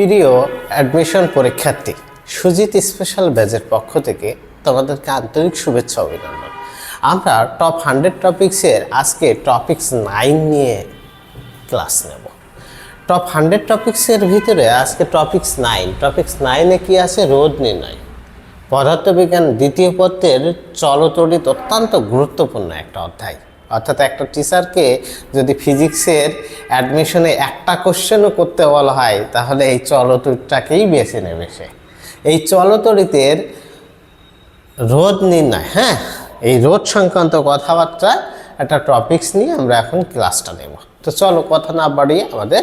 প্রিয় অ্যাডমিশন পরীক্ষার্থী সুজিত স্পেশাল ব্যাচের পক্ষ থেকে তোমাদেরকে আন্তরিক শুভেচ্ছা অভিনন্দন। আমরা টপ হান্ড্রেড টপিক্সের আজকে টপিক্স নাইন নিয়ে ক্লাস নেব। টপ হান্ড্রেড টপিক্সের ভিতরে আজকে টপিক্স নাইন টপিক্স নাইনে কি আছে? রোদ নির্ণয়। পদার্থবিজ্ঞান দ্বিতীয় পত্রের চলতরিত অত্যন্ত গুরুত্বপূর্ণ একটা অধ্যায়। অর্থাৎ একটা টিচারকে যদি ফিজিক্সের অ্যাডমিশনে একটা কোশ্চেনও করতে বলা হয়, তাহলে এই চলতরিটাকেই বেছে নেবে সে। এই চলতরিতের রোধ নির্ণয় হ্যাঁ? এই রোধ সংক্রান্ত কথাবার্তা একটা টপিকস নিয়ে আমরা এখন ক্লাসটা নেব। তো চলো কথা না বাড়িয়ে আমাদের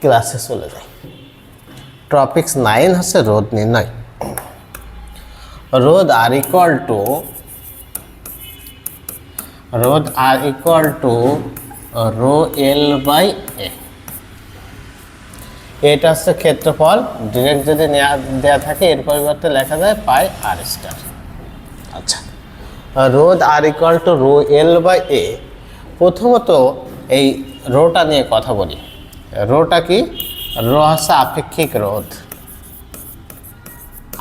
ক্লাসে চলে যাই। টপিক্স নাইন হচ্ছে রোধ নির্ণয়। রোধ আর ইকুয়াল টু রোধ R equal to rho L by A এটা হচ্ছে ক্ষেত্রফল। ডিরেক্ট যদি দেওয়া থাকে এর পরিবর্তে লেখা যায় পাই আর স্টার আচ্ছা। রোধ R equal to rho L by A প্রথমত এই রোটা নিয়ে কথা বলি। রোটা কি? রো হচ্ছে আপেক্ষিক রোধ।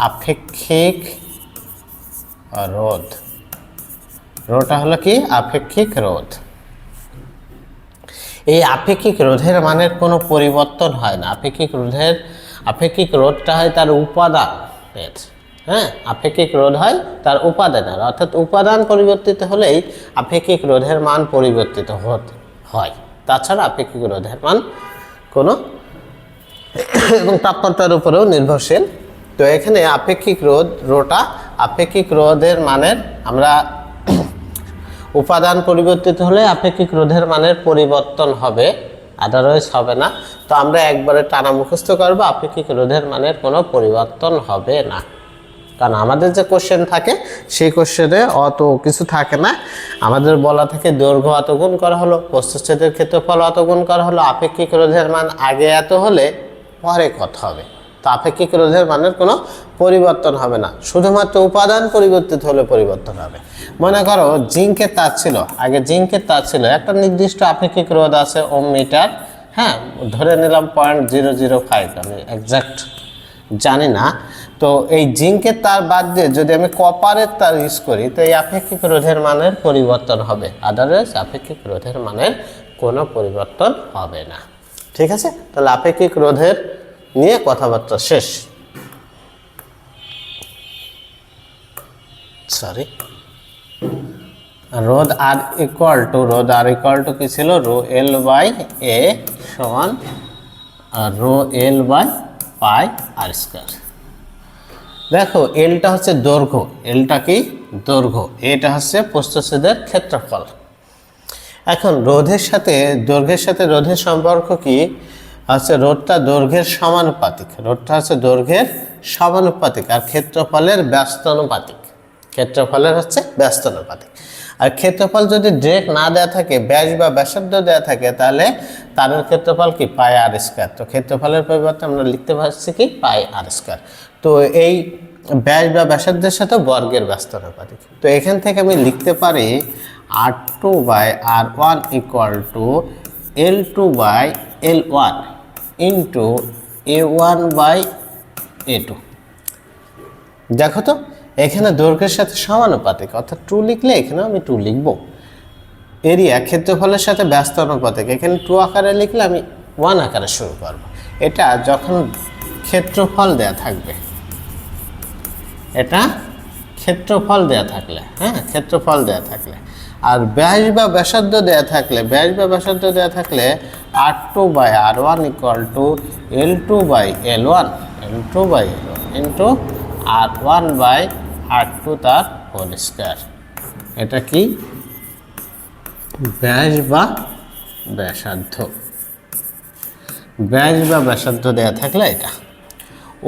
আপেক্ষিক রোধ। রোটা হলো কি? আপেক্ষিক রোধ। এই আপেক্ষিক রোধের মানের কোনো পরিবর্তন হয় না। আপেক্ষিক রোধের, আপেক্ষিক রোধটা হয় তার উপাদানের। হ্যাঁ? আপেক্ষিক রোধ হয় তার উপাদানের। অর্থাৎ উপাদান পরিবর্তিত হলেই আপেক্ষিক রোধের মান পরিবর্তিত হয়। তাছাড়া আপেক্ষিক রোধের মান কোনো এবং তাপমাত্রার উপরেও নির্ভরশীল। তো এখানে আপেক্ষিক রোধ, রোটা আপেক্ষিক রোধের মানের আমরা উপাদান পরিবর্তিত হলে আপেক্ষিক রোধের মানের পরিবর্তন হবে? আদারওয়াইজ হবে না। তো আমরা একবারে টানা মুখস্থ করব আপেক্ষিক রোধের মানের কোনো পরিবর্তন হবে না? কারণ আমাদের যে কোশ্চেন থাকে, সেই কোশ্চেনে অত কিছু থাকে না। আমাদের বলা থাকে দৈর্ঘ্য অত গুণ করা হলো প্রস্তুচ্ছেদের ক্ষেত্রফল অত গুণ করা হলো আপেক্ষিক রোধের মান আগে এত হলে পরে কত হবে? তো আপেক্ষিক রোধের মানের কোনো পরিবর্তন হবে না। শুধুমাত্র উপাদান পরিবর্তিত হলে পরিবর্তন হবে। মনে করো জিঙ্কের তার ছিল। আগে জিঙ্কের তার ছিল। একটা নির্দিষ্ট আপেক্ষিক রোধ আছে ওম মিটার হ্যাঁ ধরে নিলাম পয়েন্ট জিরো জিরো ফাইভ আমি একজ্যাক্ট জানি না। তো এই জিঙ্কের তার বাদ দিয়ে যদি আমি কপারের তার ইউজ করি, তো এই আপেক্ষিক রোধের মানের পরিবর্তন হবে। আদারওয়াইজ আপেক্ষিক রোধের মানের কোনো পরিবর্তন হবে না। ঠিক আছে? তাহলে আপেক্ষিক রোধের নিয়ে কথাবার্তা শেষ। সরি রোধ আর ইকুয়াল টু রোধ আর ইকুয়াল টু কি ছিল? রো এল বাই এ সমান rho L by pi r square. দেখো, এলটা হচ্ছে দৈর্ঘ্য। এলটা কি? দৈর্ঘ্য। এটা হচ্ছে প্রস্থচ্ছেদের ক্ষেত্রফল। এখন, রোধের সাথে, দৈর্ঘ্যের সাথে রোধের সম্পর্ক কি? হচ্ছে রোধটা দৈর্ঘ্যের সমানুপাতিক। রোধটা হচ্ছে দৈর্ঘ্যের সমানুপাতিক আর ক্ষেত্রফলের ব্যস্তানুপাতিক। ক্ষেত্রফলের হচ্ছে ব্যস্তানুপাতিক। আর ক্ষেত্রফল যদি ডিরেক্ট না দেওয়া থাকে, ব্যাস বা ব্যাসার্ধ দেওয়া থাকে, তাহলে তারের ক্ষেত্রফল কি? পাই আর স্কোয়ার তো ক্ষেত্রফলের পরিবর্তে আমরা লিখতে পারছি কি? পাই আর স্কোয়ার তো এই ব্যাস বা ব্যাসার্ধের সাথে বর্গের ব্যস্তানুপাতিক তো এখান থেকে আমি লিখতে পারি R two by R one equal to L two by L one into A one by A two দেখো তো? এখানে দৈর্ঘ্যের সাথে সমানুপাতিক, অর্থাৎ টু লিখলে এখানেও আমি টু লিখব। এরিয়া ক্ষেত্রফলের সাথে ব্যস্ত অনুপাতিক, এখানে টু আকারে লিখলে আমি ওয়ান আকারে শুরু করব। এটা যখন ক্ষেত্রফল দেয়া থাকবে, এটা ক্ষেত্রফল দেয়া থাকলে হ্যাঁ ক্ষেত্রফল দেয়া থাকলে, আর ব্যাস বা ব্যাসার্ধ দেয়া থাকলে, ব্যাস বা ব্যাসার্ধ দেয়া থাকলে R two by R one equal to L two by L one L two by L one into R one by R two তার হোল স্কোয়ার এটা কি? ব্যাস বা ব্যাসার্ধ। ব্যাস বা ব্যাসার্ধ দেয়া থাকলে এটা।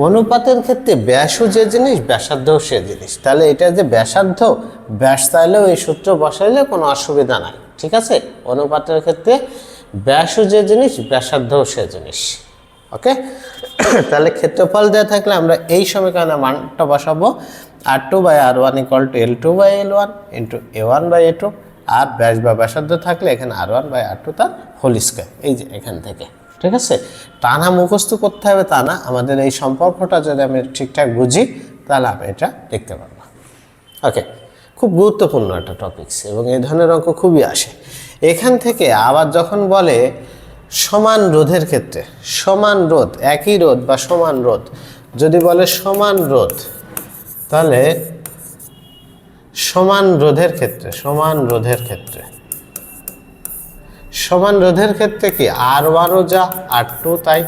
অনুপাতের ক্ষেত্রে ব্যাসও যে জিনিস, ব্যাসার্ধও সে জিনিস। তাহলে এটা যে ব্যাসার্ধ, ব্যাস চাইলেও এই সূত্র বসাইলে কোনো অসুবিধা নাই। ঠিক আছে? অনুপাতের ক্ষেত্রে ব্যাসও যে জিনিস, ব্যাসার্ধও সে জিনিস। ওকে? তাহলে ক্ষেত্রফল দেওয়া থাকলে আমরা এই সমীকরণে মানটা বসাবো। R two by R one equal to L two by L one into A one by A two আর ব্যাস বা ব্যাসার্ধ থাকলে এখানে R one by R two তার হোল স্কোয়ার এই যে এখান থেকে, ঠিক আছে? টানা মুখস্থ করতে হবে, তা না আমাদের এই সম্পর্কটা যদি আমি ঠিকঠাক বুঝি, তাহলে আমি এটা লিখতে পারব ওকে, খুব গুরুত্বপূর্ণ একটা টপিকস এবং এই ধরনের অঙ্ক খুবই আসে। এখান থেকে আবার যখন বলে সমান রোধের ক্ষেত্রে, সমান রোধ, একই রোধ বা সমান রোধ, যদি বলে সমান রোধ তাহলে সমান রোধের ক্ষেত্রে, সমান রোধের ক্ষেত্রে। সমান রোধের ক্ষেত্রে কি আর ওয়ানও যা আর টু তাই।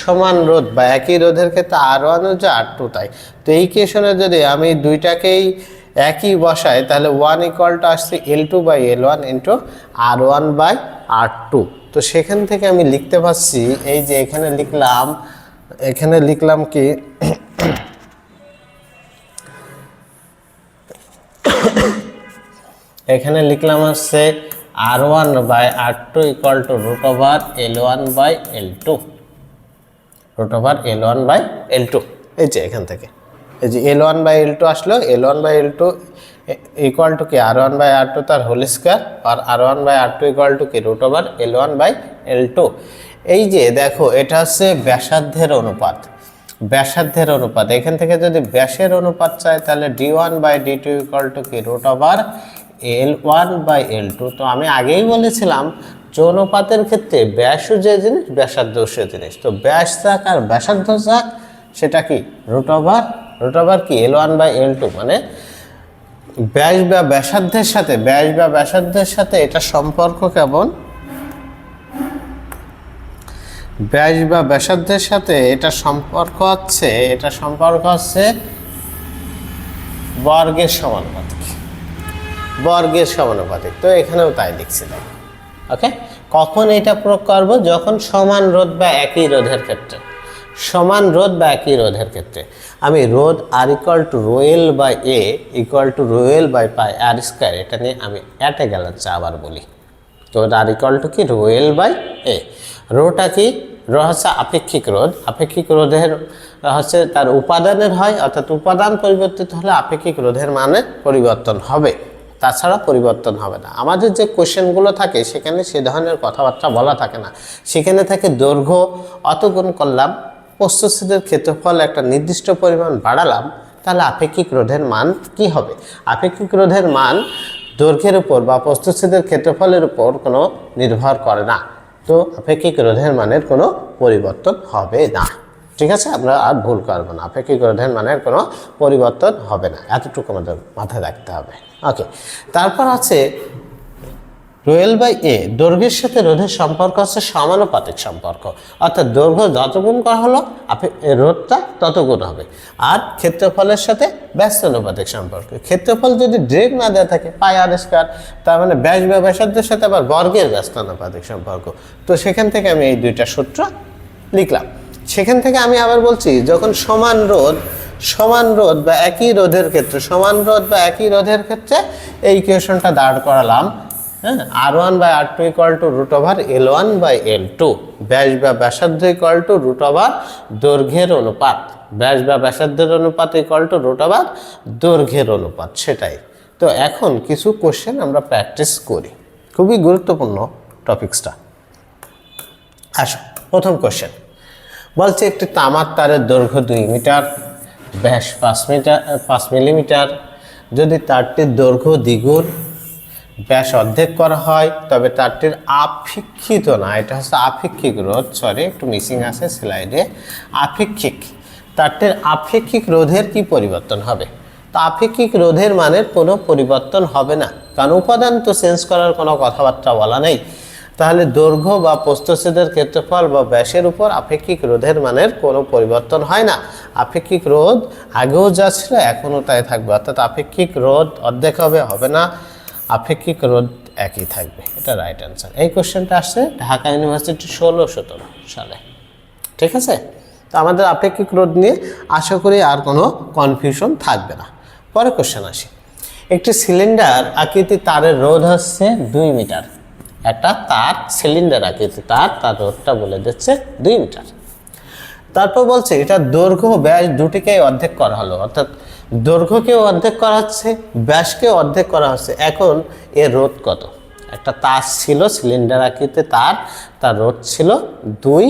সমান রোধ বা একই রোধের ক্ষেত্রে আর ওয়ানও যা আর টু তাই। তো এই কেশনে যদি আমি দুইটাকেই একই বসাই, তাহলে ওয়ান ইকুয়ালটা আসছে L two by L one into R one by R two তো সেখান থেকে আমি লিখতে পারছি, এই যে এখানে লিখলাম এখানে লিখলাম কি এখানে লিখলাম হচ্ছে R one by R two equal to root over L one by L two root over L one by L two এই যে এখান থেকে। এই যে L one by L two আসলো L one by L two equal to কি R one by R two তার whole square R R one by R two equal to কি root over L one by L two এই যে দেখো, এটা হচ্ছে ব্যাসার্ধের অনুপাত। ব্যাসার্ধের অনুপাত। এখান থেকে যদি ব্যাসের অনুপাত চাই তাহলে D one by D two equal to কি root over L one by L two তো আমি আগেই বলেছিলাম যৌনুপাতের ক্ষেত্রে ব্যাসও যে জিনিস ব্যাসার্ধও সে জিনিস। তো ব্যাস যাক আর ব্যাসার্ধ যাক, সেটা কি? রুট ওভার রুট ওভার কি? L one by L two মানে ব্যাস বা ব্যাসার্ধের সাথে, ব্যাস বা ব্যাসার্ধের সাথে এটা সম্পর্ক কেমন? ব্যাস বা ব্যাসার্ধের সাথে এটা সম্পর্ক হচ্ছে, এটা সম্পর্ক হচ্ছে বর্গের সমানুপাতিক। বর্গের সমানুপাতিক। তো এখানেও তাই লিখছি লিখছিলাম ওকে? কখন এটা প্রয়োগ করব? যখন সমান রোধ বা একই রোধের ক্ষেত্রে। সমান রোধ বা একই রোধের ক্ষেত্রে। আমি রোধ R equal to rho L by A equal to rho L by pi R square এটা নিয়ে আমি অ্যাটে গেলাম আবার বলি। তো আর ইকুয়াল টু কি? রোয়েল বাই এ রোটা কি? রো হচ্ছে আপেক্ষিক রোধ। আপেক্ষিক রোধের হচ্ছে তার উপাদানের হয়, অর্থাৎ উপাদান পরিবর্তিত হলে আপেক্ষিক রোধের মানে পরিবর্তন হবে। তাছাড়া পরিবর্তন হবে না। আমাদের যে কোশ্চেনগুলো থাকে, সেখানে সে ধরনের কথাবার্তা বলা থাকে না। সেখানে থাকে দৈর্ঘ্য অত গুণ করলাম প্রস্তুচ্ছেদের ক্ষেত্রফল একটা নির্দিষ্ট পরিমাণ বাড়ালাম, তাহলে আপেক্ষিক রোধের মান কি হবে? আপেক্ষিক রোধের মান দৈর্ঘ্যের উপর বা প্রস্তুচ্ছেদের ক্ষেত্রফলের উপর কোনো নির্ভর করে না। তো আপেক্ষিক রোধের মানের কোনো পরিবর্তন হবে না। ঠিক আছে? আমরা আর ভুল করব না। আপেক্ষিক রোধের মানের কোনো পরিবর্তন হবে না। এতটুকু আমাদের মাথায় রাখতে হবে। ওকে তারপর আছে রোয়েল বাই এ, দৈর্ঘ্যের সাথে রোধের সম্পর্ক হচ্ছে সমানুপাতিক সম্পর্ক। অর্থাৎ দৈর্ঘ্য যত গুণ করা হলো রোধটা তত গুণ হবে। আর ক্ষেত্রফলের সাথে ব্যস্তানুপাতিক সম্পর্ক। ক্ষেত্রফল যদি ড্রেক না দেওয়া থাকে, পাই আর স্কোয়ার, তার মানে ব্যাস বা সাথে আবার বর্গের ব্যস্তানুপাতিক সম্পর্ক। তো সেখান থেকে আমি এই দুইটা সূত্র লিখলাম। সেখান থেকে আমি আবার বলছি, যখন সমান রোধ সমান রোধ বা একই রোধের ক্ষেত্রে, সমান রোধ বা একই রোধের ক্ষেত্রে এই ইকুয়েশনটা দাঁড় করালাম হ্যাঁ? R one by R two equal to root over L one by L two ব্যাস বা ব্যাসার্ধ ইকুয়াল টু রুট ওভার দৈর্ঘ্যের অনুপাত। ব্যাস বা ব্যাসার্ধের অনুপাত ইকুয়াল টু রুট ওভার দৈর্ঘ্যের অনুপাত, সেটাই। তো এখন কিছু কোশ্চেন আমরা প্র্যাকটিস করি। খুবই গুরুত্বপূর্ণ টপিক্সটা আসো, প্রথম কোশ্চেন বলছে একটি তামার তারের দৈর্ঘ্য দুই মিটার, ব্যাস পাঁচ মিটার, পাঁচ মিলিমিটার। যদি তারটির দৈর্ঘ্য দ্বিগুণ, ব্যাস অর্ধেক করা হয়, তবে তারটির আপেক্ষিত না, এটা হচ্ছে আপেক্ষিক রোধ সরি একটু মিসিং আছে স্লাইডে আপেক্ষিক, তারটির আপেক্ষিক রোধের কি পরিবর্তন হবে? তা আপেক্ষিক রোধের মানের কোনো পরিবর্তন হবে না, কারণ উপাদান তো চেঞ্জ করার কোনো কথাবার্তা বলা নেই। তাহলে দৈর্ঘ্য বা প্রস্থচ্ছেদের ক্ষেত্রফল বা ব্যাসের উপর আপেক্ষিক রোধের মানের কোনো পরিবর্তন হয় না। আপেক্ষিক রোধ আগেও যা ছিল, এখনও তাই থাকবে। অর্থাৎ আপেক্ষিক রোধ অর্ধেক হবে হবে না। আপেক্ষিক রোধ একই থাকবে। এটা রাইট অ্যান্সার এই কোশ্চেনটা আসছে ঢাকা ইউনিভার্সিটি ষোলো সতেরো সালে। ঠিক আছে? তো আমাদের আপেক্ষিক রোধ নিয়ে আশা করি আর কোনো কনফিউশন থাকবে না। পরে কোশ্চেন আসি। একটি সিলিন্ডার আকৃতি তারের রোধ হচ্ছে দুই মিটার একটা তার সিলিন্ডার আকৃতি তার তার রোধটা বলে দিচ্ছে দুই মিটার তারপর বলছে, এটা দৈর্ঘ্য ব্যাস দুটিকেই অর্ধেক করা হলো। অর্থাৎ দৈর্ঘ্যকেও অর্ধেক করা হচ্ছে, ব্যাসকেও অর্ধেক করা হচ্ছে। এখন এর রোধ কত? একটা তার ছিল সিলিন্ডার আকৃতিতে তার তার রোধ ছিল দুই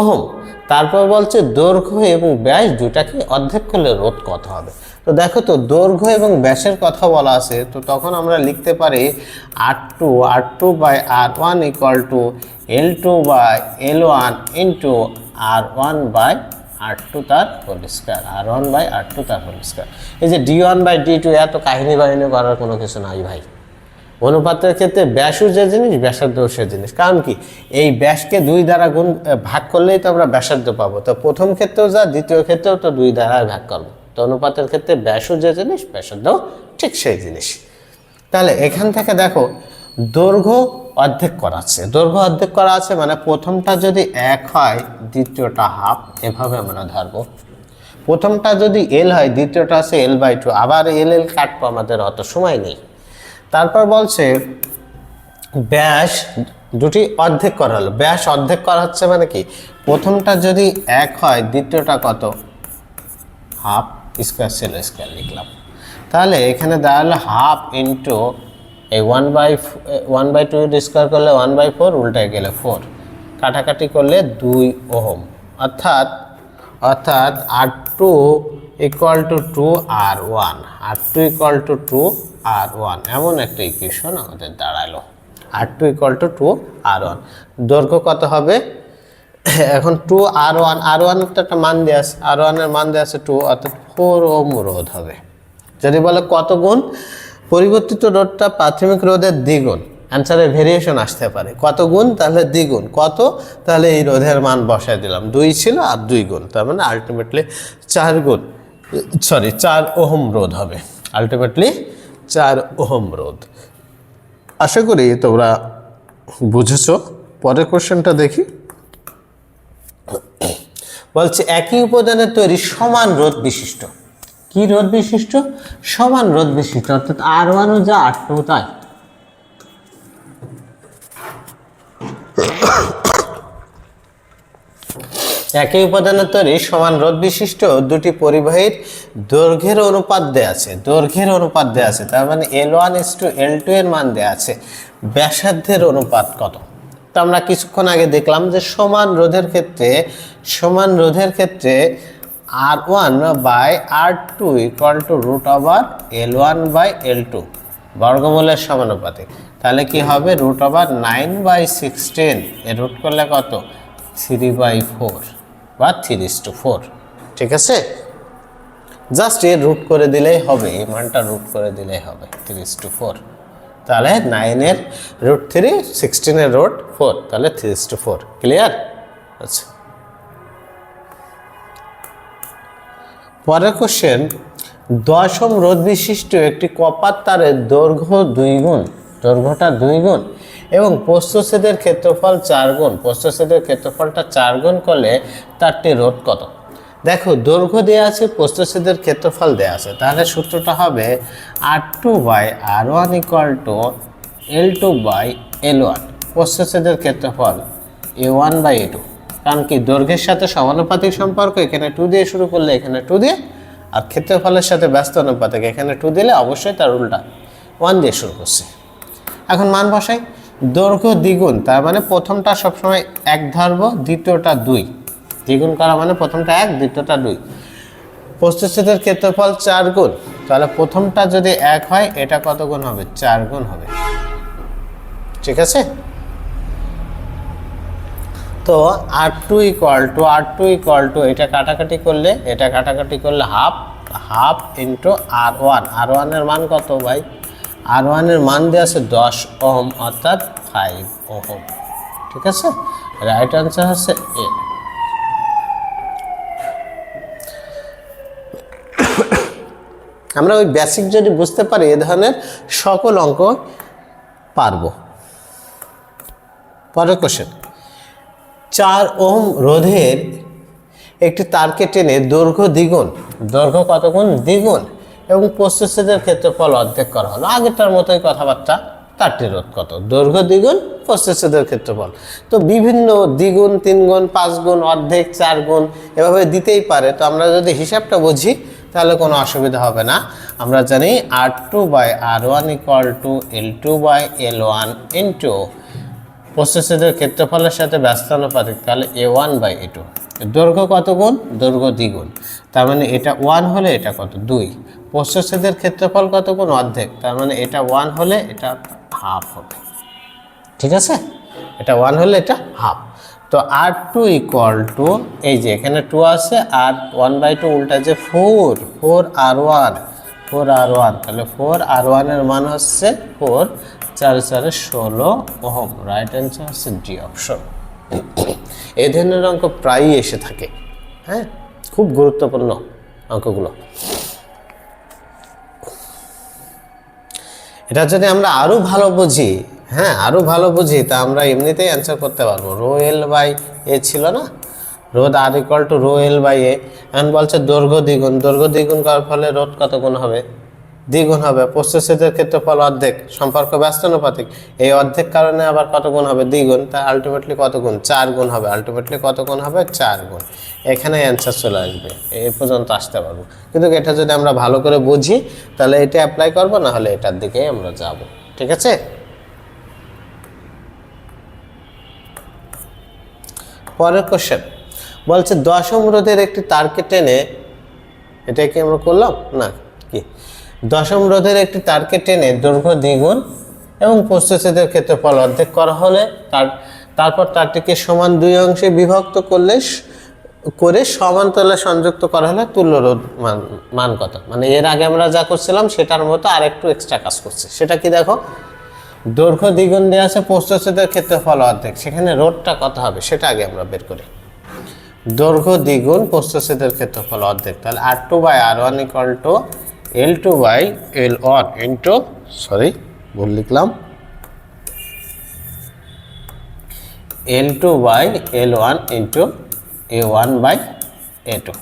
ওহম, তারপর বলছে দৈর্ঘ্য এবং ব্যাস দুটাকে অর্ধেক করলে রোধ কত হবে। তো দেখো তো, দৈর্ঘ্য এবং ব্যাসের কথা বলা আছে, তো তখন আমরা লিখতে পারি R two R two by R one equal to L two by L one into R one by R two তার whole square R one by R two তার হোল স্কোয়ার এই যে D one by D two এত কাহিনী বাহিনী করার কোনো কিছু নাই ভাই। অনুপাতের ক্ষেত্রে ব্যাসও যে জিনিস, ব্যাসার্ধ সে জিনিস। কারণ কি? এই ব্যাসকে দুই দ্বারা গুণ ভাগ করলেই তো আমরা ব্যাসার্ধ পাবো। তো প্রথম ক্ষেত্রেও যা, দ্বিতীয় ক্ষেত্রেও তো দুই দ্বারা ভাগ করব। তো অনুপাতের ক্ষেত্রে ব্যাসও যে জিনিস, ব্যাসার্ধ ঠিক সেই জিনিস। তাহলে এখান থেকে দেখো, দৈর্ঘ্য অর্ধেক করা আছে। দৈর্ঘ্য অর্ধেক করা আছে মানে প্রথমটা যদি এক হয়, দ্বিতীয়টা হাফ, এভাবে আমরা ধরবো। প্রথমটা যদি এল হয়, দ্বিতীয়টা আছে এল বাই টু আবার এল এল কাটবো, আমাদের অত সময় নেই। তারপর বলছে, ব্যাস দুটি অর্ধেক করা হলো। ব্যাস অর্ধেক করা হচ্ছে মানে কি? প্রথমটা যদি এক হয়, দ্বিতীয়টা কত? হাফ স্কোয়ার সেল স্কোয়ার লিখলাম। তাহলে এখানে দাঁড়াল হাফ ইন্টু এই one by one by two square করলে ওয়ান বাই ফোর উল্টায় গেলে ফোর কাটাকাটি করলে দুই ওহম। অর্থাৎ অর্থাৎ, R two equal to two R one R two equal to two R one এমন একটা ইকুয়েশন আমাদের দাঁড়াল। R two equal to two R one দৈর্ঘ্য কত হবে? এখন two R one R one তো একটা মান দেওয়া আছে। আর ওয়ানের মান দেওয়া আছে টু অর্থাৎ ফোর ওম রোধ হবে। যদি বলে কত গুণ? পরিবর্তিত রোধটা প্রাথমিক রোধের দ্বিগুণ। অ্যান্সারের ভেরিয়েশন আসতে পারে। কত গুণ? তাহলে দ্বিগুণ। কত? তাহলে এই রোধের মান বসায় দিলাম। দুই ছিল আর দুই গুণ। তার মানে আলটিমেটলি চার গুণ। সরি চার ওহম রোধ হবে। আলটিমেটলি চার ওহম রোধ। আশা করি তোমরা বুঝেছ। পরের কোশ্চেনটা দেখি। বলছে একই উপাদানের তৈরি সমান রোধ বিশিষ্ট। কি রোধ বিশিষ্ট? সমান রোধ বিশিষ্ট অর্থাৎ আর ওয়ানও যা আর টু তাই। একই উপাদানের তৈরি সমান রোধ বিশিষ্ট দুটি পরিবাহীর দৈর্ঘ্যের অনুপাত দেয়া আছে, দৈর্ঘ্যের অনুপাত দেয়া আছে, তার মানে L one is to L two এর মান দেয়া আছে। ব্যাসার্ধের অনুপাত কত? তো আমরা কিছুক্ষণ আগে দেখলাম যে সমান রোধের ক্ষেত্রে, সমান রোধের ক্ষেত্রে R one by R two equal to root over L one by L two বর্গমূলের সমানুপাতিক। তাহলে কি হবে? Root over nine by sixteen এর রুট করলে কত? থ্রি বাই ফোর বা থ্রি টু ফোর ঠিক আছে? জাস্ট এর রুট করে দিলেই হবে, এই মানটা রুট করে দিলেই হবে থ্রি টু ফোর তাহলে নাইনের রুট থ্রি সিক্সটিনের রুট ফোর তাহলে থ্রি টু ফোর ক্লিয়ার আচ্ছা। পরের কোশ্চেন দশম রোধ বিশিষ্ট একটি কপার তারের দৈর্ঘ্য দুই গুণ। দৈর্ঘ্যটা দুই গুণ। এবং প্রস্থচ্ছেদের ক্ষেত্রফল চার গুণ। প্রস্থচ্ছেদের ক্ষেত্রফলটা চার গুণ করলে তারটি রোধ কত? দেখো, দৈর্ঘ্য দেওয়া আছে, প্রস্থচ্ছেদের ক্ষেত্রফল দেওয়া আছে। তাহলে সূত্রটা হবে R two by R one equal to L two by L one. প্রস্থচ্ছেদের ক্ষেত্রফল A one by A two. কারণ কি, দৈর্ঘ্যের সাথে সমানুপাতিক সম্পর্ক, এখানে টু দিয়ে শুরু করলে এখানে টু দিয়ে, আর ক্ষেত্রফলের সাথে ব্যস্ত অনুপাতিক, এখানে টু দিলে অবশ্যই তার উল্টা। ওয়ান দিয়ে শুরু করছে। এখন মান বসাই। দৈর্ঘ্য দ্বিগুণ, তার মানে প্রথমটা সবসময় এক ধরব, দ্বিতীয়টা দুই। দ্বিগুণ করা মানে প্রথমটা এক, দ্বিতীয়টা দুই। প্রস্তুচ্ছেদের ক্ষেত্রফল চার গুণ, তাহলে প্রথমটা যদি এক হয়, এটা কত গুণ হবে? চার গুণ হবে। ঠিক আছে? তো R two equal to R two equal to এটা কাটাকাটি করলে, এটা কাটাকাটি করলে half half into R one R ওয়ানের মান কত ভাই? আর ওয়ানের মান দেওয়া আছে দশ ওহম, অর্থাৎ ফাইভ ওহম। ঠিক আছে? রাইট আনসার হচ্ছে এ আমরা ওই বেসিক যদি বুঝতে পারি, এ ধরনের সকল অঙ্ক পারব। পরের কোশ্চেন চার ওহম রোধের একটি তারকে টেনে দৈর্ঘ্য দ্বিগুণ। দৈর্ঘ্য কত গুণ? দ্বিগুণ। এবং প্রস্তুচ্ছেদের ক্ষেত্রফল অর্ধেক করা হলো। আগেরটার মতোই কথাবার্তা তারটি রোধ কত? দৈর্ঘ্য দ্বিগুণ প্রস্তুচ্ছেদের ক্ষেত্রফল তো বিভিন্ন দ্বিগুণ তিন গুণ পাঁচ গুণ অর্ধেক চার গুণ এভাবে দিতেই পারে। তো আমরা যদি হিসাবটা বুঝি, তাহলে কোনো অসুবিধা হবে না। আমরা জানি R two by R one equal to L two by L one into প্রসেসের ক্ষেত্রফলের সাথে ব্যস্তানুপাতিক তাহলে A one by A two দৈর্ঘ্য কত গুণ? দৈর্ঘ্য দ্বিগুণ তার মানে এটা ওয়ান হলে এটা কত? দুই। প্রসেসের ক্ষেত্রফল কত গুণ? অর্ধেক। তার মানে এটা ওয়ান হলে এটা হাফ হবে। ঠিক আছে? এটা ওয়ান হলে এটা হাফ তো আর টু ইকুয়াল টু এই যে এখানে টু আছে, আর ওয়ান বাই টু উল্টা যে four four R one four R one তাহলে ফোর আর ওয়ানের মান হচ্ছে ফোর চার চারে ষোলো ওহম রাইট অ্যান্সার হচ্ছে ডি অপশন এ ধরনের অঙ্ক প্রায়ই এসে থাকে হ্যাঁ? খুব গুরুত্বপূর্ণ অঙ্কগুলো। এটা যদি আমরা আরও ভালো বুঝি হ্যাঁ আরও ভালো বুঝি, তা আমরা এমনিতেই অ্যান্সার করতে পারব। রো এল বাই এ ছিল না? রোদ R equal to rho L by A. এখন বলছে দৈর্ঘ্য দ্বিগুণ। দৈর্ঘ্য দ্বিগুণ করার ফলে রোদ কত গুণ হবে? দ্বিগুণ হবে। প্রস্তুতের ক্ষেত্রফল অর্ধেক, সম্পর্ক ব্যস্তানুপাতিক এই অর্ধেক কারণে আবার কত গুণ হবে? দ্বিগুণ। তা আলটিমেটলি কত গুণ? চার গুণ হবে। আলটিমেটলি কত গুণ হবে? চার গুণ। এখানে অ্যান্সার চলে আসবে। এই পর্যন্ত আসতে পারব। কিন্তু এটা যদি আমরা ভালো করে বুঝি, তাহলে এটা অ্যাপ্লাই করব, না হলে এটার দিকেই আমরা যাব। ঠিক আছে? পরের কোশ্চেন বলছে দশম রোধের একটি তারকে টেনে, এটা কি আমরা করলাম? না, কি? দশম রোধের একটি তারকে টেনে দৈর্ঘ্য দ্বিগুণ এবং প্রস্তুতের ক্ষেত্রফল অর্ধেক করা হলে তার, তারপর তারটিকে সমান দুই অংশে বিভক্ত করলে করে সমান্তরালে সংযুক্ত করা হলে তুল্য রোধ মান মান কত? মানে এর আগে আমরা যা করছিলাম সেটার মতো আর একটু এক্সট্রা কাজ করছে। সেটা কি দেখো? দৈর্ঘ্য দ্বিগুণ দেওয়া আছে প্রস্তুতের ক্ষেত্রফল অর্ধেক। সেখানে রোধটা কত হবে সেটা আগে আমরা বের করি। দৈর্ঘ্য দ্বিগুণ প্রস্তুতের ক্ষেত্রফল অর্ধেক। তাহলে R two by R one equal to L two by L one into sorry ভুল লিখলাম। L two by L one into A one by A two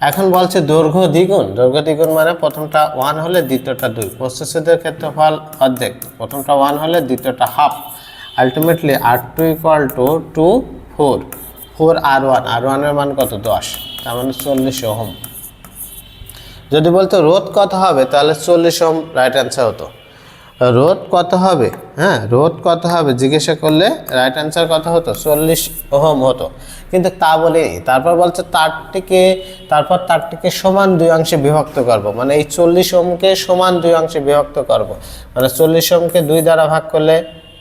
এখন বলছে দৈর্ঘ্য দ্বিগুণ। দৈর্ঘ্য দ্বিগুণ মানে প্রথমটা ওয়ান হলে দ্বিতীয়টা দুই। প্রস্তুতের ক্ষেত্রফল অর্ধেক। প্রথমটা ওয়ান হলে দ্বিতীয়টা half ultimately R two equal to two four four R one R ওয়ানের মান কত? দশ। তার মানে চল্লিশ ওহম। যদি বলতো রোধ কত হবে? তাহলে চল্লিশ ওম রাইট অ্যান্সার হতো। রোধ কত হবে? হ্যাঁ রোধ কত হবে? জিজ্ঞাসা করলে রাইট অ্যান্সার কত হতো? চল্লিশ ওহম হতো। কিন্তু তা বলেনি তারপর বলছে, তারটিকে, তারপর তারটিকে সমান দুই অংশে বিভক্ত করব। মানে এই চল্লিশ ওমকে সমান দুই অংশে বিভক্ত করব। মানে চল্লিশ ওমকে দুই দ্বারা ভাগ করলে,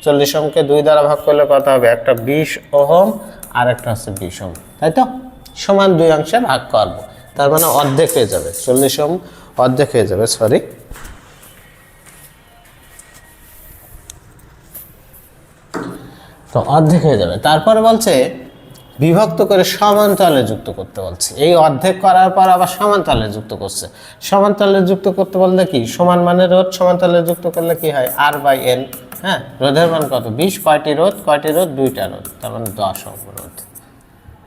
চল্লিশ ওমকে দুই দ্বারা ভাগ করলে কত হবে? একটা বিশ ওহম আর একটা হচ্ছে বিশ ওহম। তাই তো? সমান দুই অংশে ভাগ করব। তার মানে অর্ধেক হয়ে যাবে। চল্লিশ ওহম অর্ধেক হয়ে যাবে সরি তো অর্ধেক হয়ে যাবে। তারপরে বলছে, বিভক্ত করে সমান্তরালে যুক্ত করতে বলছে। এই অর্ধেক করার পর আবার সমান্তরালে যুক্ত করছে। সমান্তরালে যুক্ত করতে বললে কি? সমান মানের রোধ সমান্তরালে যুক্ত করলে কি হয়? আর বাই এন হ্যাঁ? রোধের মান কত? বিশ, কয়টি রোধ? কয়টি রোধ? দুইটা রোধ। তার মানে দশ অঙ্ক রোধ।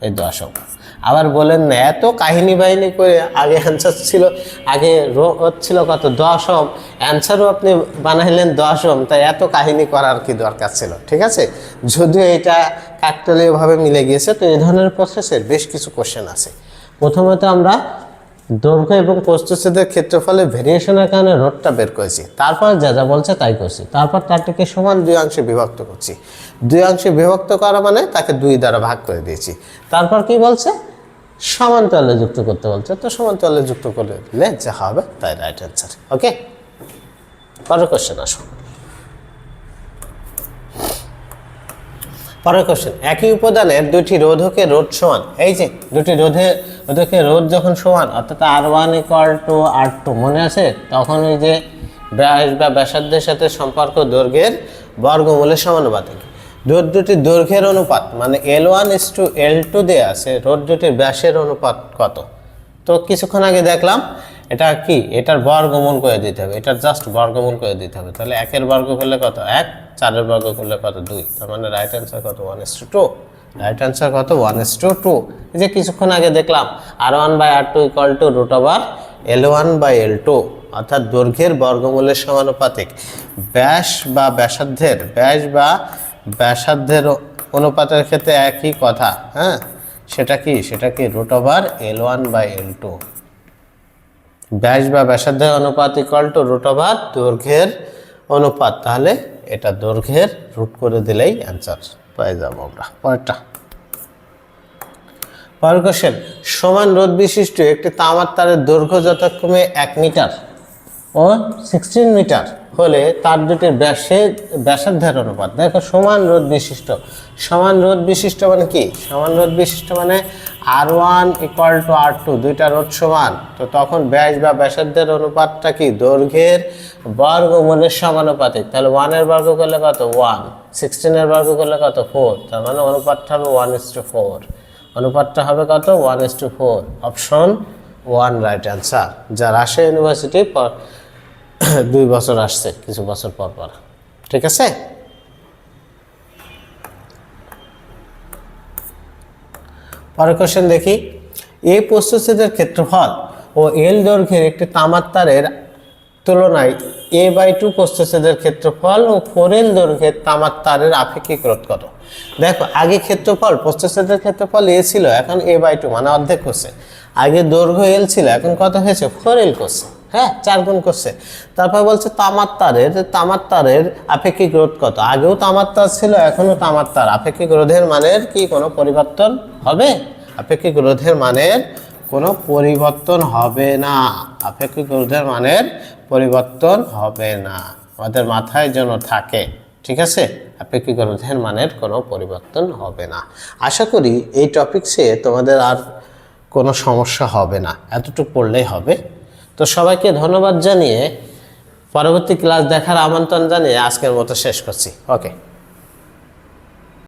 এই দশক আবার বলেন না, এত কাহিনী বাহিনী করে আগে অ্যান্সার ছিল, আগে রো হচ্ছিল কত? দশম অ্যান্সারও আপনি বানাইলেন দশম তাই এত কাহিনী করার কি দরকার ছিল? ঠিক আছে? যদিও এটা কাকতলীয়ভাবে মিলে গিয়েছে, তো এই ধরনের প্রসেসের বেশ কিছু কোশ্চেন আছে। প্রথমত আমরা দৈর্ঘ্য এবং প্রস্তুতের ক্ষেত্রফলে ভেরিয়েশনের কারণে রোডটা বের করেছি। তারপর যা যা বলছে তাই করছি। তারপর তারটিকে সমান দুই অংশে বিভক্ত করছি। দুই অংশে বিভক্ত করা মানে তাকে দুই দ্বারা ভাগ করে দিয়েছি। তারপর কি বলছে? সমান্তরালে যুক্ত করতে বলছে। তো সমান্তরালে যুক্ত করলে যা হবে তাই রাইট অ্যান্সার ওকে পরের কোশ্চেন আসো। পরের কোশ্চেন একই উপাদানের দুটি রোধকের রোধ সমান, এই যে দুটি রোধে, রোধকে রোধ যখন সমান, অর্থাৎ R one equal to R two মনে আছে? তখন ওই যে ব্যাস বা ব্যাসার্ধের সাথে সম্পর্ক দৈর্ঘ্যের বর্গমূলের সমানুপাতিক রোধ দুটির দৈর্ঘ্যের অনুপাত মানে L one is to L two দেওয়া আছে, রোধ দুটির ব্যাসের অনুপাত কত? তো কিছুক্ষণ আগে দেখলাম এটা কি? এটার বর্গমূল করে দিতে হবে। এটার জাস্ট বর্গমূল করে দিতে হবে। তাহলে একের বর্গ করলে কত? এক। চারের বর্গ করলে কত? দুই। তার মানে রাইট অ্যান্সার কত? One is to two right answer কত? ওয়ান এস টু টু যে কিছুক্ষণ আগে দেখলাম R one by R two equal to root over L one by L two অর্থাৎ দৈর্ঘ্যের বর্গমূলের সমানুপাতিক। ব্যাস বা ব্যাসার্ধের, ব্যাস বা ব্যাসার্ধের অনুপাতের ক্ষেত্রে একই কথা হ্যাঁ? সেটা কি? সেটা কি? Root over L one by L two ব্যাস বা ব্যাসার্ধের অনুপাত ইকাল টু রুট ওভার দৈর্ঘ্যের অনুপাত। তাহলে এটা দৈর্ঘ্যের রুট করে দিলেই অ্যান্সার পেয়ে যাব আমরা। পরেরটা। পরের কোশ্চেন সমান রোদ বিশিষ্ট একটি তামার তারের দৈর্ঘ্য যথাক্রমে এক মিটার ও সিক্সটিন মিটার। হলে তার দুটির ব্যাসে, ব্যাসার্ধের অনুপাত। দেখো, সমান রোধ বিশিষ্ট। সমান রোধ বিশিষ্ট মানে কি? সমান রোধ বিশিষ্ট মানে R one equal to R two, দুইটা রোধ সমান। তো তখন ব্যাস বা ব্যাসার্ধের অনুপাতটা কি? দৈর্ঘ্যের বর্গমূলের সমানুপাতিক। তাহলে ওয়ানের বর্গ করলে কত? ওয়ান। সিক্সটিনের বর্গ করলে কত? ফোর। তার মানে অনুপাতটা হবে ওয়ান ইস টু ফোর অনুপাতটা হবে কত? One is to four option one, right answer. যা রাশিয়া ইউনিভার্সিটি দুই বছর আসছে, কিছু বছর পর পর। ঠিক আছে? পরের কোশ্চেন দেখি। এই প্রস্তুচ্ছেদের ক্ষেত্রফল ও এল দৈর্ঘ্যের একটি তামার তারের তুলনায় এ বাই টু প্রস্তুচ্ছেদের ক্ষেত্রফল ও ফোর এল দৈর্ঘ্যের তামার তারের আপেক্ষিক রোধ কত? দেখো, আগে ক্ষেত্রফল প্রস্তুচ্ছেদের ক্ষেত্রফল এ ছিল, এখন এ বাই টু মানে অর্ধেক করছে আগে দৈর্ঘ্য এল ছিল, এখন কত হয়েছে? ফোর এল করছে। হ্যাঁ চার গুণ করছে। তারপর বলছে তামার তারের তামার তারের আপেক্ষিক রোধ কত? আগেও তামার তার ছিল, এখনও তামার তার আপেক্ষিক রোধের মানের কি কোনো পরিবর্তন হবে? আপেক্ষিক রোধের মানের কোনো পরিবর্তন হবে না। আপেক্ষিক রোধের মানের পরিবর্তন হবে না। আমাদের মাথায় যেন থাকে, ঠিক আছে? আপেক্ষিক রোধের মানের কোনো পরিবর্তন হবে না। আশা করি এই টপিকসে তোমাদের আর কোনো সমস্যা হবে না। এতটুকু পড়লেই হবে। তো সবাইকে ধন্যবাদ জানিয়ে পরবর্তী ক্লাস দেখার আমন্ত্রণ জানিয়ে আজকের মতো শেষ করছি। ওকে